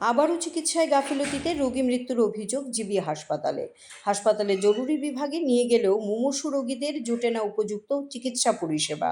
আবারও চিকিৎসায় গাফিলতিতে রোগী মৃত্যুর অভিযোগ জিবি হাসপাতালে। হাসপাতালে জরুরি বিভাগে নিয়ে গেলেও মুমূর্ষু রোগীদের জোটে না উপযুক্ত চিকিৎসা পরিষেবা।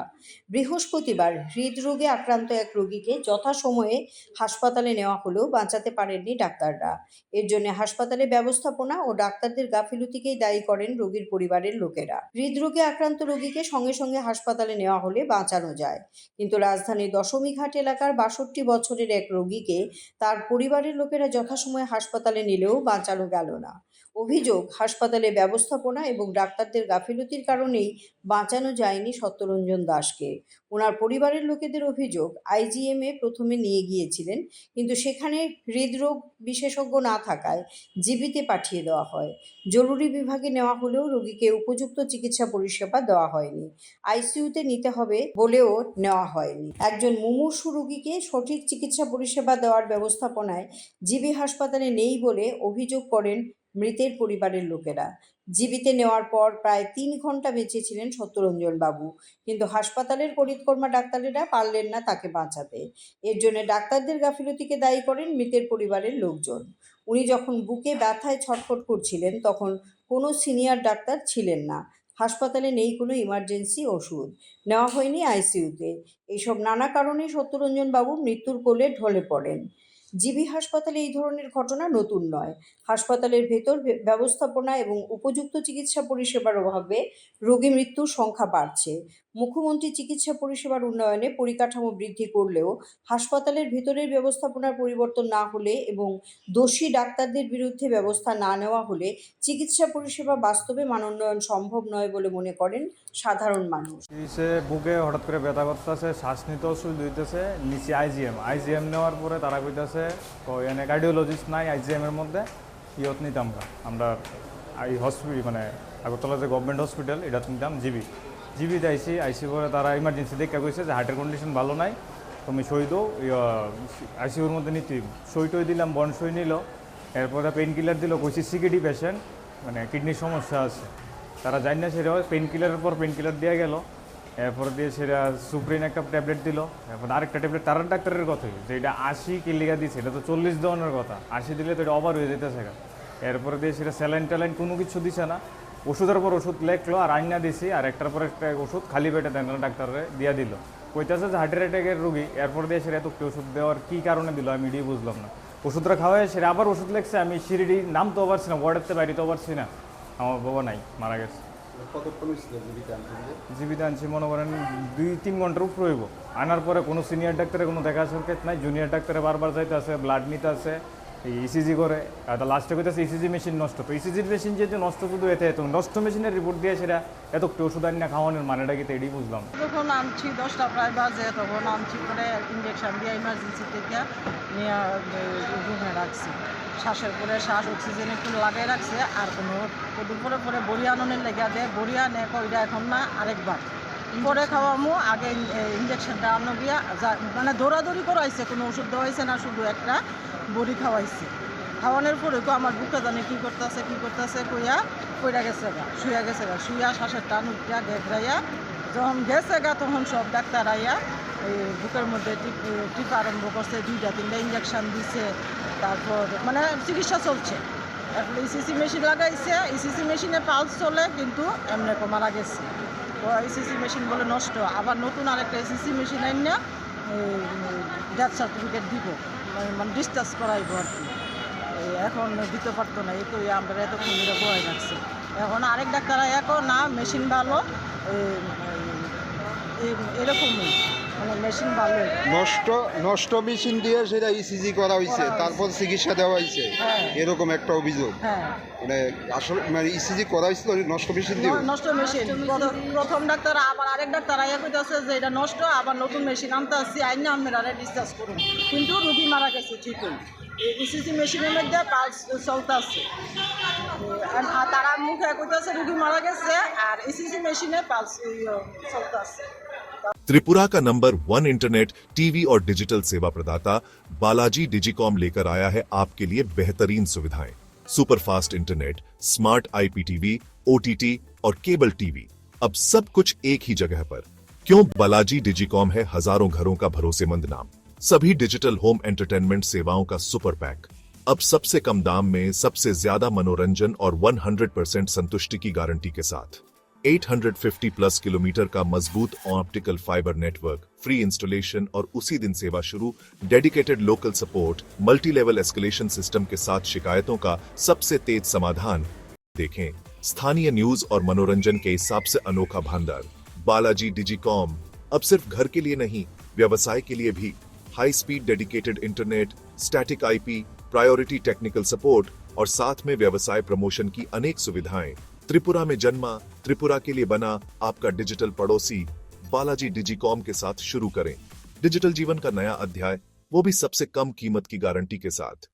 বৃহস্পতিবার হৃদরোগে আক্রান্ত এক রোগীকে যথাসময়ে হাসপাতালে নেওয়া হলেও বাঁচাতে পারেননি ডাক্তাররা। এর জন্য হাসপাতালে ব্যবস্থাপনা ও ডাক্তারদের গাফিলতিকেই দায়ী করেন রোগীর পরিবারের লোকেরা। হৃদরোগে আক্রান্ত রোগীকে সঙ্গে সঙ্গে হাসপাতালে নেওয়া হলে বাঁচানো যায়। কিন্তু রাজধানীর দশমীঘাট এলাকার বাষট্টি বছরের এক রোগীকে তার পরিবারের লোকেরা যথাসময়ে হাসপাতালে নিলেও বাঁচানো গেল না। অভিযোগ হাসপাতালে ব্যবস্থাপনা এবং ডাক্তারদের গাফিলতির কারণেই বাঁচানো যায়নি সত্যরঞ্জন দাসকে। ওনার পরিবারের লোকেদের অভিযোগ আইজিএমে প্রথমে নিয়ে গিয়েছিলেন, কিন্তু সেখানে হৃদরোগ বিশেষজ্ঞ না থাকায় জিবিতে পাঠিয়ে দেওয়া হয়। জরুরি বিভাগে নেওয়া হলেও রোগীকে উপযুক্ত চিকিৎসা পরিষেবা দেওয়া হয়নি। আইসিইউতে নিতে হবে বলেও নেওয়া হয়নি। একজন মুমূর্ষু রোগীকে সঠিক চিকিৎসা পরিষেবা দেওয়ার ব্যবস্থাপনায় জিবি হাসপাতালে নেই বলে অভিযোগ করেন মৃতের পরিবারের লোকেরা। জীবিতে নেওয়ার পর প্রায় তিন ঘণ্টা বেঁচেছিলেন সত্যরঞ্জন বাবু। কিন্তু হাসপাতালের করিতকর্মা ডাক্তারেরা পারলেন না তাকে বাঁচাতে। এর জন্য ডাক্তারদের গাফিলতিকে দায়ী করেন মৃতের পরিবারের লোকজন। উনি যখন বুকে ব্যথায় ছটফট করছিলেন, তখন কোনো সিনিয়র ডাক্তার ছিলেন না। হাসপাতালে নেই কোনো ইমার্জেন্সি ওষুধ। নেওয়া হয়নি আইসিইউতে। এইসব নানা কারণে সত্যরঞ্জন বাবু মৃত্যুর কোলে ঢলে পড়েন। জিবি হাসপাতালে এই ধরনের ঘটনা নতুন নয়। হাসপাতালের ভেতর ব্যবস্থাপনা এবং উপযুক্ত চিকিৎসা পরিষেবার অভাবে রোগী মৃত্যুর সংখ্যা বাড়ছে। মুখ্যমন্ত্রী চিকিৎসা পরিষেবার উন্নয়নে পরিকাঠামো বৃদ্ধি করলেও হাসপাতালের ভেতরের ব্যবস্থাপনার পরিবর্তন না হলে এবং দোষী ডাক্তারদের বিরুদ্ধে ব্যবস্থা না নেওয়া হলে চিকিৎসা পরিষেবা বাস্তবে মানোন্নয়ন সম্ভব নয় বলে মনে করেন সাধারণ মানুষ। বুকে হঠাৎ করে ব্যথা করতেছে, শ্বাস নিতে অসুবিধা হইতেছে নিচে আইজিএম আইজিএম নেওয়ার পরে তারা কইতেছে এনে কার্ডিওলজিস্ট নাই আইজিএম এর মধ্যে, ইয়ত নিতাম আমরা এই হসপিটাল মানে আগরতলা যে গভর্নমেন্ট হসপিটাল এটা নিতাম জিবি। জিবিতে আইসি আইসি পরে তারা ইমার্জেন্সি দেখে কইছে যে হার্টের কন্ডিশন ভালো নাই তুমি সই দো আইসিউর মধ্যে নিতে সই টই দিলাম, বন সই নিল, এরপরে পেন কিলার দিল, কইছি সিকিডি পেশেন্ট মানে কিডনির সমস্যা আছে তারা জানি না সেটা পেন কিলারের পর পেন কিলার দেওয়া গেল, এরপর দিয়ে সেটা সুপ্রিন একটা ট্যাবলেট দিল, এরপর আরেকটা ট্যাবলেট তার ডাক্তারের কথাই যে এটা আশি কিলিগা দিচ্ছে এটা তো চল্লিশ দেওয়ানোর কথা, আশি দিলে তো এটা অভার হয়ে যেতেছে। এরপরে দিয়ে সেটা স্যালাইন ট্যালাইন কোনো কিছু দিছে না ওষুধের পর ওষুধ লেখলো আর আইনা দিছি আর একটার পর একটা ওষুধ খালি পেটে দেন ডাক্তারে দিয়া দিল। কইতাছে যে হার্টের অ্যাটাকের রুগী এরপর দিয়ে সেটা এত ওষুধ দেওয়ার কী কারণে দিল আমি এটাই বুঝলাম না। ওষুধটা খাওয়াই সেটা আবার ওষুধ লেখছে আমি সিঁড়ি নাম তো পারছি না ওয়ার্ডের বাইরে তো পারছি না। আমার বাবা নাই মারা গেছে। জীবিত আনছি মনে করেন দুই তিন ঘণ্টার উপর হইব। আনার পরে কোনো সিনিয়র ডাক্তারের কোনো দেখা সাক্ষাৎ নাই জুনিয়র ডাক্তারে বারবার যাইতে আছে ব্লাড নিতে আছে ইসিজি করে, আর লাস্টে কইতেছে ইসিজি মেশিন নষ্ট। তো ইসিজির মেশিন যেহেতু নষ্ট, শুধু এতে এত নষ্ট মেশিনের রিপোর্ট দিয়ে সেটা এত ওষুধ আনি না, খাওয়ানোর মানেটা কি তো এটাই বুঝলাম। যখন আনছি, দশটা প্রায় বাজে, তখন আনছি করে ইঞ্জেকশন দিয়ে ইমার্জেন্সি থেকে নিয়ে রুমে রাখছি। শ্বাসের পরে শ্বাস অক্সিজেন একটু লাগিয়ে রাখছে, আর কোনো দুপুরে পরে বড়ি আননের লেগে দেয় বড়ি আনে কইরা এখন না, আরেকবার। পরে খাওয়ামু, আগে ইঞ্জেকশনটা আনো গিয়া মানে দৌড়াদৌড়ি করাইছে, কোনো ওষুধ দেওয়াইছে না, শুধু একটা বড়ি খাওয়াইছে। খাওয়ানোর পরে তো আমার বুকটা জানে কী করতেছে কী করতেছে? কইয়া, কইরা গেছে গা শুয়া গেছে গা। শুয়া শ্বাসের টান উঠিয়া গেঘরাইয়া যখন গেছে গা, তখন সব ডাক্তার আইয়া এই বুকের মধ্যে টিপ আরম্ভ করছে, দুইটা, তিনটা ইঞ্জেকশন দিছে, তারপর মানে চিকিৎসা চলছে। ইসিসি মেশিন লাগাইছে ইসিসি মেশিনে পালস চলে, কিন্তু এমনি মারা গেছে। মেশিনগুলো মেশিন বলে নষ্ট। আবার নতুন আরেকটা এসএসসি মেশিন আইন না ডেথ সার্টিফিকেট দিব। মানে- মানে ডিসচার্জ করাইব আর কি। এখন দিতে পারতো না, এই তো আমরা এতক্ষণ ধরে বয়ে রাখছে এখন আরেক ডাক্তার এখন না, মেশিন ভালো এরকমই। মানে নষ্ট নষ্ট মেশিন দিয়ে সেটা ইসিজি করা হয়েছে তারপর চিকিৎসা দেওয়া হয়েছে হ্যাঁ। এরকম একটা অভিযোগ। হ্যাঁ। মানে আসলে মানে ইসিজি করা হয়েছিল নষ্ট মেশিন দিয়ে নষ্ট মেশিন। প্রথম ডাক্তার আবার আরেক ডাক্তার আইয়া কইতাছে যে এটা নষ্ট আবার নতুন মেশিন আনতে আসছি আইনা আপনারা ডিসচার্জ করুন। কিন্তু রুগী মারা গেছে ঠিকই। ইসিসি মেশিনের মধ্যে পালস চলতে আছে। আর তারা মুখে কইতাছে রুগী মারা গেছে আর ইসিসি মেশিনে পালস চলতে আছে। त्रिपुरा का नंबर वन इंटरनेट, टीवी और डिजिटल सेवा प्रदाता बालाजी डिजिकॉम लेकर आया है आपके लिए बेहतरीन सुविधाएँ। Superfast internet, smart IPTV, OTT और केबल टीवी। अब सब कुछ एक ही जगह पर। क्यों बालाजी डिजिकॉम है हज़ारों घरों का भरोसेमंद नाम। सभी डिजिटल होम एंटरटेनमेंट सेवाओं का सुपर पैक। अब सबसे कम दाम में सबसे ज़्यादा मनोरंजन और 100% संतुष्टि की गारंटी के साथ। 850 प्लस किलोमीटर का मज़बूत optical fibre network free installation और उसी दिन सेवा शुरू dedicated local support multi level escalation system के साथ शिकायतों का सबसे तेज समाधान। देखें, स्थानीय न्यूज़ और मनोरंजन के हिसाब से अनोखा भंडार। बालाजी डिजिकॉम अब सिर्फ़ घर के लिए नहीं, व्यवसाय के लिए भी। High speed dedicated internet static IP priority technical support और साथ में व्यवसाय प्रमोशन की अनेक सुविधाएँ। त्रिपुरा में जन्मा, त्रिपुरा के लिए बना आपका डिजिटल पड़ोसी बालाजी डिजीकॉम के साथ शुरू करें। डिजिटल जीवन का नया अध्याय, वो भी सबसे कम कीमत की गारंटी के साथ।